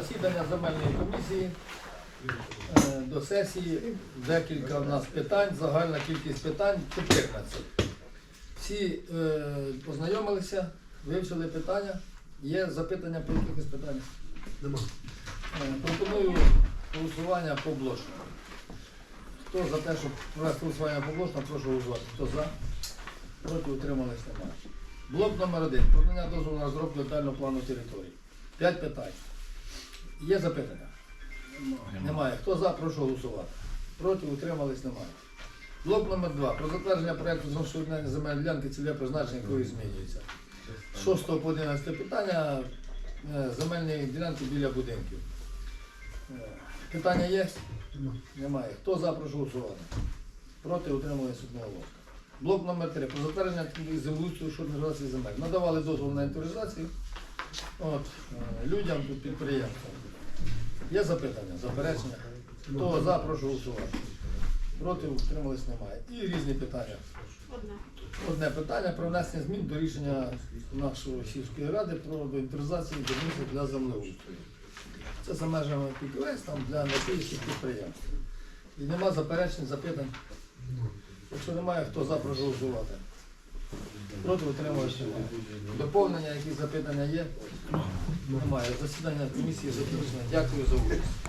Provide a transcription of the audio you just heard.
засідання земельної комісії е, до сесії. Декілька в нас питань, загальна кількість питань 14. Всі е, познайомилися, вивчили питання. Є запитання по якихось питаннях? Нема. Е, Пропоную голосування по блоку. Хто за те, щоб провести голосування по блоку, прошу голосувати. Хто за? Проти утримались немає. Блок номер один. Продання дозволу на розробку детального плану території. П'ять питань. Є запитання? Немає. Хто за, прошу голосувати. Проти утримались немає. Блок номер два. Про затвердження проєкту зоншурнення земельної ділянки цільове призначення якої змінюється. З 6 по 11 питання е, земельні ділянки біля будинків. Е, Питання є? Немає. Хто за, прошу голосувати. Проти утримались одного голосу. Блок номер 3. Про затвердження землеустрою щодо земель. Надавали дозвол на інвентаризацію е, людям підприємствам. Є запитання, заперечення? Хто за, прошу голосувати. Проти утримались немає. І різні питання. Одне. Одне питання про внесення змін до рішення нашої сільської ради про інвентаризацію дільниці для землеустрою. Це за межами ПКВС, там для напільських підприємств. І нема заперечень, запитань. Якщо немає, хто за, прошу голосувати. Проти немає. Доповнення, якісь запитання є? Немає. Засідання комісії закінчено. Дякую за участь.